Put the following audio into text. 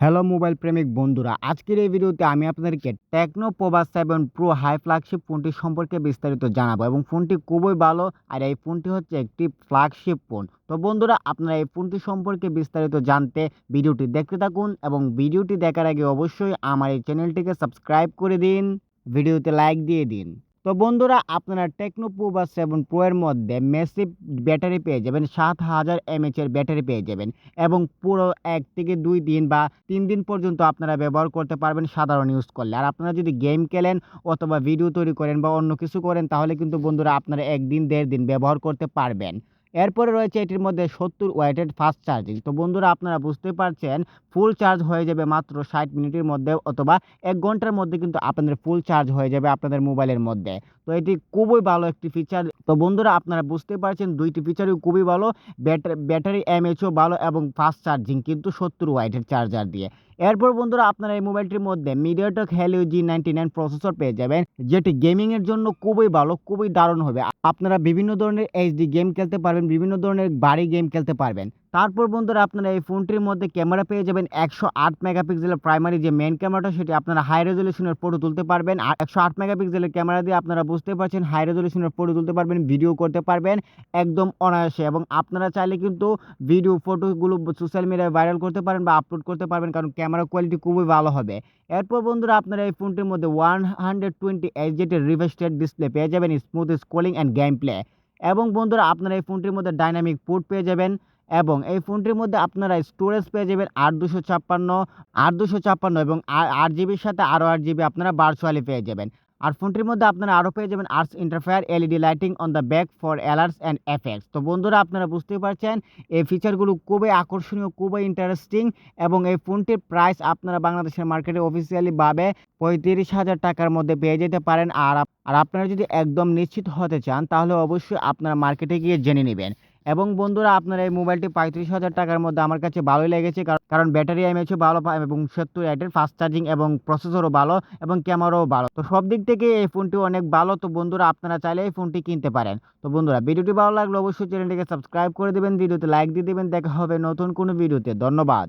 Hello mobile প্রেমিক বন্ধুরা, আজকের এই ভিডিওতে আমি আপনাদেরকে টেকনো প্রবাস সেভেন প্রো হাই ফ্ল্যাগশিপ ফোনটি সম্পর্কে বিস্তারিত জানাব এবং ফোনটি খুবই ভালো আর এই ফোনটি হচ্ছে একটি ফ্ল্যাগশিপ ফোন তো বন্ধুরা, আপনারা এই ফোনটি সম্পর্কে বিস্তারিত জানতে ভিডিওটি দেখতে থাকুন এবং ভিডিওটি দেখার আগে অবশ্যই আমার এই চ্যানেলটিকে সাবস্ক্রাইব করে দিন, ভিডিওতে লাইক দিয়ে দিন। তো বন্ধুরা আপনারা টেকনো প্রো বা সেভেন প্রো এর মধ্যে মেসিভ ব্যাটারি পেয়ে যাবেন, সাত হাজার এমএচ এর ব্যাটারি পেয়ে যাবেন এবং পুরো এক থেকে দুই দিন বা তিন দিন পর্যন্ত আপনারা ব্যবহার করতে পারবেন সাধারণ ইউজ করলে। আর আপনারা যদি গেম খেলেন অথবা ভিডিও তৈরি করেন বা অন্য কিছু করেন, তাহলে কিন্তু বন্ধুরা আপনারা একদিন দেড় দিন ব্যবহার করতে পারবেন। এরপরে রয়েছে এটির মধ্যে সত্তর ওয়াটের ফাস্ট চার্জিং। তো বন্ধুরা, আপনারা বুঝতে পারছেন, ফুল চার্জ হয়ে যাবে মাত্র ষাট মিনিটের মধ্যে অথবা এক ঘণ্টার মধ্যে কিন্তু আপনাদের ফুল চার্জ হয়ে যাবে আপনাদের মোবাইলের মধ্যে। তো এটি খুবই ভালো একটি ফিচার তো বন্ধুরা, আপনারা বুঝতে পারছেন দুইটি ফিচারই খুবই ভালো। ব্যাটারি ব্যাটারি এমএচও ভালো এবং ফাস্ট চার্জিং কিন্তু সত্তর ওয়াইটের চার্জার দিয়ে। এরপর বন্ধুরা, আপনারা এই মোবাইলটির মধ্যে MediaTek Helio G ninety nine processor পেয়ে যাবেন, যেটি গেমিংয়ের জন্য খুবই ভালো, খুবই দারুণ হবে। আপনারা বিভিন্ন ধরনের এইচডি গেম খেলতে পারবেন, বিভিন্ন ধরনের বাড়ি গেম খেলতে পারবেন। তারপর বন্ধুরা আপনারা এই ফোনটির মধ্যে ক্যামেরা পেয়ে যাবেন একশো আট মেগাপিক্সেলের প্রাইমারি যে মেন ক্যামেরাটা, সেটি আপনারা হাই রেজলিউশনের ফটো তুলতে পারবেন। আর একশো আট মেগাপিক্সেলের ক্যামেরা দিয়ে আপনারা বুঝতে পারছেন হাই রেজলিউশনের ফটো তুলতে পারবেন ভিডিও করতে পারবেন একদম অনায়াসে। এবং আপনারা চাইলে কিন্তু ভিডিও ফটোগুলো সোশ্যাল মিডিয়ায় ভাইরাল করতে পারেন বা আপলোড করতে পারবেন, কারণ ক্যামেরা কোয়ালিটি খুবই ভালো হবে। এরপর বন্ধুরা আপনারা এই ফোনটির মধ্যে ওয়ান হান্ড্রেড টোয়েন্টি এইচজেটের রিভেস্টেড ডিসপ্লে পেয়ে যাবেন smooth scrolling and game play এবং বন্ধুরা আপনারা এই ফোনটির মধ্যে ডাইনামিক পোর্ট পেয়ে যাবেন। এবং এই ফোনটির মধ্যে আপনারা স্টোরেজ পেয়ে যাবেন আট দুশো ছাপ্পান্ন, আট দুশো ছাপ্পান্ন এবং আট জিবির সাথে আরও আট জিবি আপনারা ভার্চুয়ালি পেয়ে যাবেন। আর ফোনটির মধ্যে আপনারা আরও পেয়ে যাবেন arts interfere LED lighting on the back for alerts and effects তো বন্ধুরা, আপনারা বুঝতেই পারছেন এই ফিচারগুলো খুবই আকর্ষণীয়, খুবই ইন্টারেস্টিং এবং এই ফোনটির প্রাইস আপনারা বাংলাদেশের মার্কেটে অফিসিয়ালিভাবে পঁয়ত্রিশ হাজার টাকার মধ্যে পেয়ে যেতে পারেন। আর আর আপনারা যদি একদম নিশ্চিত হতে চান, তাহলে অবশ্যই আপনারা মার্কেটে গিয়ে জেনে নেবেন। এবং বন্ধুরা, আপনার এই মোবাইলটি পঁয়ত্রিশ হাজার টাকার মধ্যে আমার কাছে ভালোই লেগেছে, কারণ ব্যাটারি এমএচও ভালো এবং সত্তর ওয়াটের ফাস্ট চার্জিং এবং প্রসেসরও ভালো এবং ক্যামেরাও ভালো। তো সব দিক থেকে এই ফোনটি অনেক ভালো, তো বন্ধুরা, আপনারা চাইলে এই ফোনটি কিনতে পারেন। তো বন্ধুরা, ভিডিওটি ভালো লাগলে অবশ্যই চ্যানেলটিকে সাবস্ক্রাইব করে দেবেন, ভিডিওতে লাইক দিয়ে দেবেন, দেখা হবে নতুন কোনো ভিডিওতে। ধন্যবাদ।